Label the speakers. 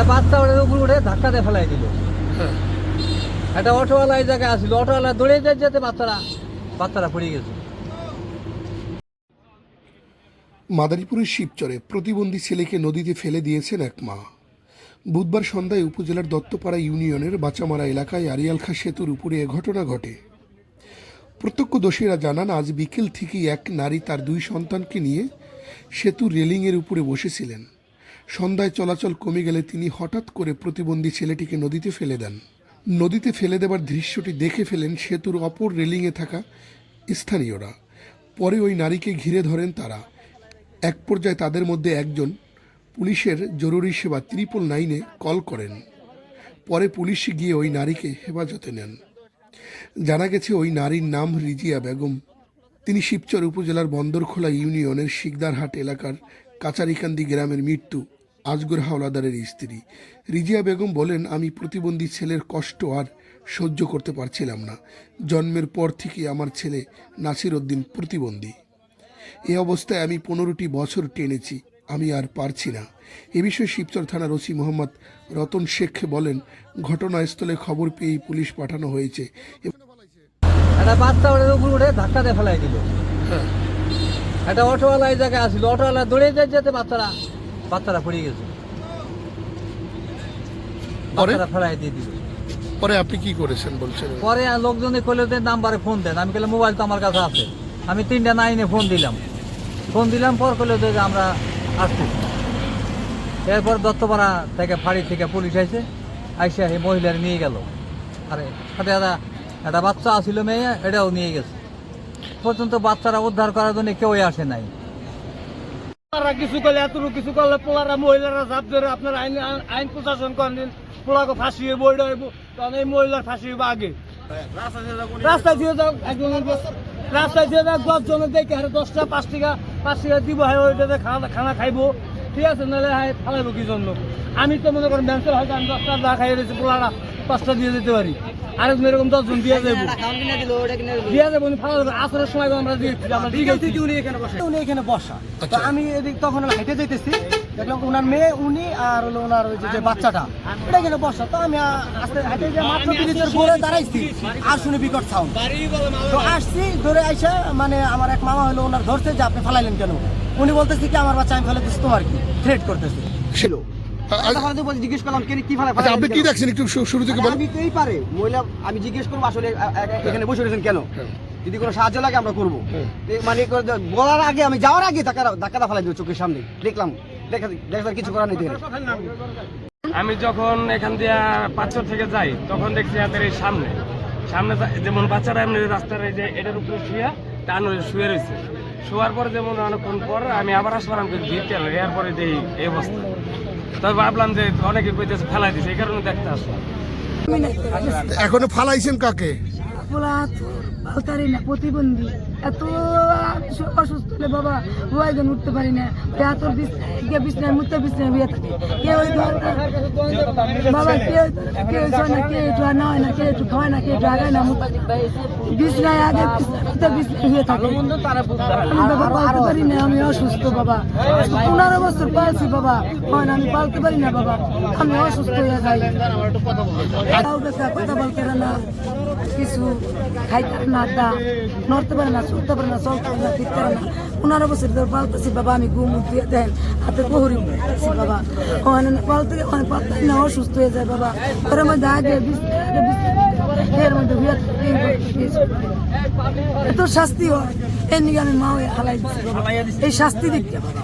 Speaker 1: একটা বাচ্চা ওটার উপর উঠে ধাক্কা দিয়ে ফেলাই দিল। একটা অটোওয়ালা এই জায়গায় আসছিল অটোওয়ালা দৌড়ে যেতে যেতে বাচ্চারা বাচ্চারা পড়ে গেছে।
Speaker 2: মাদারীপুরের শিবচরে প্রতিবন্ধী ছেলেকে নদীতে ফেলে দিয়েছেন এক মা। বুধবার সন্ধ্যায় উপজেলার দত্তপাড়া ইউনিয়নের বাচামারা এলাকায় আরিয়ালখা সেতুর উপরে এ ঘটনা ঘটে। প্রত্যক্ষদর্শীরা জানান আজ বিকেল থেকেই এক নারী তার দুই সন্তানকে নিয়ে সেতুর রেলিংয়ের উপরে বসেছিলেন। সন্ধ্যায় চলাচল কমে গেলে তিনি হঠাৎ করে প্রতিবন্ধী ছেলেটিকে নদীতে ফেলে দেন। নদীতে ফেলে দেবার দৃশ্যটি দেখে ফেলেন সেতুর অপর রেলিংয়ে থাকা স্থানীয়রা। পরে ওই নারীকে ঘিরে ধরেন তারা। এক পর্যায়ে তাদের মধ্যে একজন পুলিশের জরুরি সেবা ত্রিপল নাইনে কল করেন। পরে পুলিশ গিয়ে ওই নারীকে হেফাজতে নেন। জানা গেছে ওই নারীর নাম রিজিয়া বেগম। তিনি শিবচর উপজেলার বন্দরখোলা ইউনিয়নের শিকদারহাট এলাকার কাচারিকান্দি গ্রামের মৃত্যু আজগর হাওলাদারের স্ত্রী। রিজিয়া বেগম বলেন আমি প্রতিবন্ধী ছেলের কষ্ট আর সহ্য করতে পারছিলাম না। জন্মের পর থেকে আমার ছেলে নাসির উদ্দিন প্রতিবন্ধী। এ অবস্থায় আমি পনেরোটি বছর টেনেছি আমি আর পারছি না। এ বিষয়ে শিবচর থানার ওসি মোহাম্মদ রতন শেখ বলেন ঘটনাস্থলে খবর পেয়েই পুলিশ পাঠানো হয়েছে।
Speaker 1: একটা বাচ্চা ওটার উপর উঠে ধাক্কা দিয়ে ফেলাই দিল। একটা অটোওয়ালা এই জায়গায় আসলো অটোওয়ালা দৌড়ে যেতে যেতে বাচ্চারা বাচ্চারা পড়ে গেছে।
Speaker 2: পরে?
Speaker 1: বাচ্চারা ফেলাই দিয়ে দিল।
Speaker 2: পরে আপনি কি করেছেন বলছেন?
Speaker 1: পরে লোকজনে কইলে যে নাম্বারে ফোন দেন। আমি কইলাম মোবাইল তো আমার কাছে আছে। আমি তিনটা নাইনে ফোন দিলাম। ফোন দিলাম পর কইলো যে আমরা আসছি। এরপর দত্তপাড়া থেকে ফাঁড়ি থেকে পুলিশ আইছে। আইসে এই মহিলার নিয়ে গেল। আরে সাথে একটা একটা বাচ্চা আসছিল মেয়ে এটাও নিয়ে গেছে। পর্যন্ত বাচ্চারা উদ্ধার করার জন্য কেউই আসে নাই।
Speaker 3: পোলারা কিছু করলে, এতটুকু কিছু করলে পোলারা মহিলারা চাপ ধরে আপনার আইন আইন প্রশাসন করেন, পোলাকে ফাঁসিয়ে বইটা হইব। তখন এই মহিলার ফাঁসি হইব আগে। রাস্তায় দিয়ে যাও, একজন রাস্তায় দিয়ে যাও দশ জনের দেখে হারে দশটা পাঁচ টাকা পাঁচ টাকা দিব, হয় ওইটাতে খানা খানা খাইবো। ঠিক আছে, নাহলে, হয়, ফালাইবো কি জন্য? আমি তো মনে করেন ব্যাংকের হয়তো আমি দশটা দা খাইয়ে রয়েছি, পোলারা পাঁচটা দিয়ে যেতে পারি। আরেকজন এরকম দশজন দিয়ে যাব দিয়ে যাব উনি ফালা দেবে। আসরের সময় আমরা দিয়ে
Speaker 4: উনি এখানে বসা। উনি এখানে বসা। তো আমি এদিক তখন হেঁটে যেতেছি দেখলাম ওনার মেয়ে উনি আর হলো ওনার ওই যে- বাচ্চাটা। এটা এখানে বসা। তো আমি আস্তে হেঁটে যে মাত্র ব্রিজের দাঁড়াইছি। আর শুনে বিকট সাউন্ড তো আসছি ধরে আইসা মানে আমার এক মামা হলো ওনার ধরছে যে আপনি ফালাইলেন কেন? উনি বলতেছে কি আমার বাচ্চা আমি ফেলে দিচ্ছি তোমার কি? থ্রেট করতেছে।
Speaker 2: ছিল।
Speaker 4: জিজ্ঞেস করলাম কি
Speaker 2: আচ্ছা আপনি কি দেখছেন একটু শুরু থেকে বলুন।
Speaker 4: আমি পারে। মহিলা আমি জিজ্ঞেস করব আসলে আ- আ- এখানে বসে রয়েছেন কেন। যদি কোনো সাহায্য লাগে আমরা করব। মানে বলার আগে আমি যাওয়ার আগে ধাক্কা ধাক্কাটা ফেলাই দিল চোখের সামনে। দেখলাম। দেখা দেখা কিছু করার নেই
Speaker 3: আমি যখন এখান দিয়ে পাঁচশো থেকে যাই তখন দেখছি হাতের এই সামনে। সামনে যেমন বাচ্চারা এমনি রাস্তার এই যে এটার উপরে শুয়ে টান হয়ে শুয়ে রয়েছে। শোয়ার পরে যেমন অনেকক্ষণ পর আমি আবার আসলাম ভিড়তে এর পরে এই অবস্থা। তবে ভাবলাম যে অনেকে কইতেছে ফেলাই দিছে এই কারণে দেখতে আসলাম।
Speaker 2: এখনও ফালাইছেন কাকে?
Speaker 5: পোলা পালতারি না প্রতিবন্ধী। এত অসুস্থ হলে বাবা ওয়াইজন উঠতে পারি না। ওই এত বিছনায় মুতে বিছনায় হয়ে থাকে। কে ওই বাবা কে কে শোয় না কে একটু না হয় না কে একটু খাওয়ায় না কে একটু আগায় না বিছনায় আগে মুতে বিছনায় থাকে। আমি বাবা পালতে পারি না আমি অসুস্থ বাবা। পনেরো বছর পালছি বাবা। হয় না আমি পালতে পারি না বাবা। আমি অসুস্থ হয়ে যাই। কথা বলতে না। কিছু খাইতে পারে না দা নড়তে পারে না চলতে পারে না, চলতে পারে না, ফিরতে পারে না। পনেরো বছর ধরে পালতেছি, বাবা, আমি ঘুম দিয়ে দেন, হাতে উঠতেছি বাবা। ওখানে পালতে ওখানে পালতে না, অসুস্থ হয়ে যায়, বাবা। ওর মধ্যে আগে এর মধ্যে। এত শাস্তি হয়, এর নিকে আমি মা হয়ে হালাই দিচ্ছি এই শাস্তি দিচ্ছে বাবা।